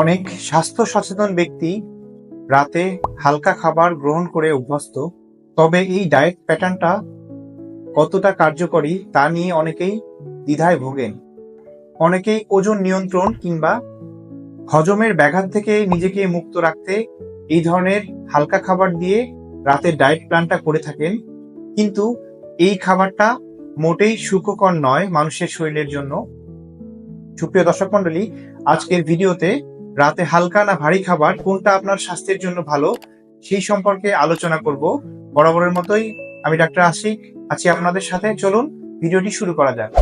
অনেক স্বাস্থ্য সচেতন ব্যক্তি রাতে হালকা খাবার গ্রহণ করে অভ্যস্ত। তবে এই ডায়েট প্যাটার্নটা কতটা কার্যকরী তা নিয়ে অনেকেই দ্বিধায় ভোগেন। অনেকেই ওজন নিয়ন্ত্রণ কিংবা হজমের ব্যাঘাত থেকে নিজেকে মুক্ত রাখতে এই ধরনের হালকা খাবার দিয়ে রাতের ডায়েট প্ল্যানটা করে থাকেন। কিন্তু এই খাবারটা মোটেই সুখকর নয় মানুষের শরীরের জন্য। সুপ্রিয় দর্শক মন্ডলী আজকের ভিডিওতে রাতে হালকা না ভারী খাবার, কোনটা আপনার স্বাস্থ্যের জন্য ভালো, সেই সম্পর্কে আলোচনা করব। বরাবরের মতোই আমি ডাক্তার আশিক, আছি আপনাদের সাথে। চলুন, ভিডিওটি শুরু করা যাক।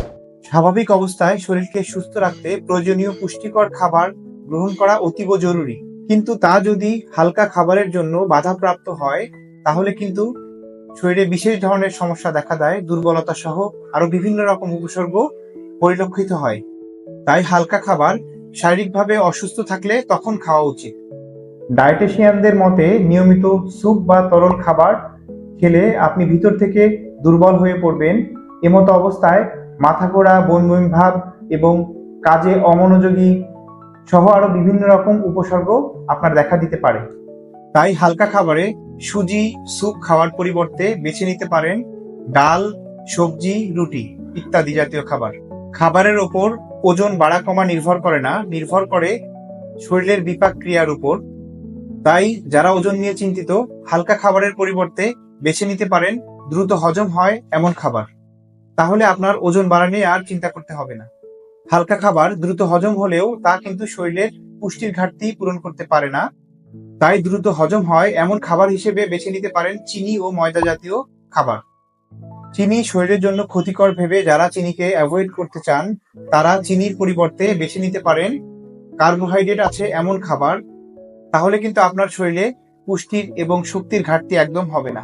স্বাভাবিক অবস্থায় শরীরকে সুস্থ রাখতে প্রয়োজনীয় পুষ্টিকর খাবার গ্রহণ করা অতীব জরুরি। কিন্তু তা যদি হালকা খাবারের জন্য বাধাপ্রাপ্ত হয়, তাহলে কিন্তু শরীরে বিশেষ ধরনের সমস্যা দেখা দেয়, দুর্বলতা সহ আরও বিভিন্ন রকম উপসর্গ পরিলক্ষিত হয়। তাই হালকা খাবার শারীরিকভাবে অসুস্থ থাকলে তখন খাওয়া উচিত। ডায়েটেশিয়ানদের মতে নিয়মিত স্যুপ বা তরল খাবার খেলে আপনি ভিতর থেকে দুর্বল হয়ে পড়বেন। এমতো অবস্থায় মাথা ঘোরা বনবন ভাব এবং কাজে অমনোযোগী সহ আরও বিভিন্ন রকম উপসর্গ আপনার দেখা দিতে পারে। তাই হালকা খাবারে সুজি স্যুপ খাওয়ার পরিবর্তে বেছে নিতে পারেন ডাল সবজি রুটি ইত্যাদি জাতীয় খাবার। খাবারের ওপর ওজন বাড়া কমা নির্ভর করে না, নির্ভর করে শরীরের বিপাক ক্রিয়ার উপর। তাই যারা ওজন নিয়ে চিন্তিত, হালকা খাবারের পরিবর্তে বেছে নিতে পারেন, দ্রুত হজম হয় এমন খাবার। তাহলে আপনার ওজন বাড়া নিয়ে আর চিন্তা করতে হবে না। হালকা খাবার দ্রুত হজম হলেও তা কিন্তু শরীরের পুষ্টির ঘাটতি পূরণ করতে পারে না। তাই দ্রুত হজম হয় এমন খাবার হিসেবে বেছে নিতে পারেন চিনি ও ময়দা জাতীয় খাবার। চিনি শরীরের জন্য ক্ষতিকর ভেবে যারা চিনিকে অ্যাভয়েড করতে চান, তারা চিনির পরিবর্তে বেছে নিতে পারেন। কার্বোহাইড্রেট আছে এমন খাবার, তাহলে কিন্তু আপনার শরীরে পুষ্টির এবং শক্তির ঘাটতি একদম হবে না।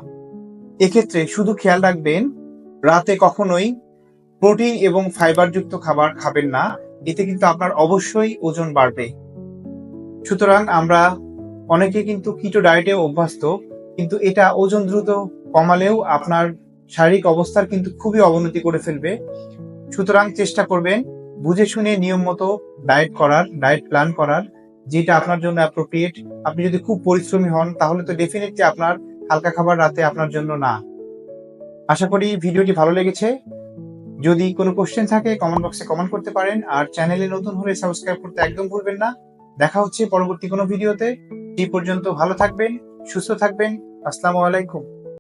এক্ষেত্রে শুধু খেয়াল রাখবেন, রাতে কখনোই প্রোটিন এবং ফাইবারযুক্ত খাবার খাবেন না, এতে কিন্তু আপনার অবশ্যই ওজন বাড়বে। সুতরাং আমরা অনেকে কিন্তু কিটো ডায়েটে অভ্যস্ত, কিন্তু এটা ওজন দ্রুত কমালেও আপনার শারীরিক অবস্থার কিন্তু খুবই অবনতি করে ফেলবে। সুতরাং চেষ্টা করবেন বুঝে শুনে নিয়ম মতো ডায়েট করার ডায়েট প্ল্যান করার, যেটা আপনার জন্য অ্যাপ্রোপ্রিয়েট আপনি যদি খুব পরিশ্রমী হন, তাহলে তো ডেফিনেটলি আপনার হালকা খাবার রাতে আপনার জন্য না। আশা করি ভিডিওটি ভালো লেগেছে। যদি কোনো কোশ্চেন থাকে কমেন্ট বক্সে কমেন্ট করতে পারেন। আর চ্যানেলে নতুন হলে সাবস্ক্রাইব করতে একদম ভুলবেন না। দেখা হচ্ছে পরবর্তী কোনো ভিডিওতে। এই পর্যন্ত ভালো থাকবেন, সুস্থ থাকবেন। আসসালামু আলাইকুম।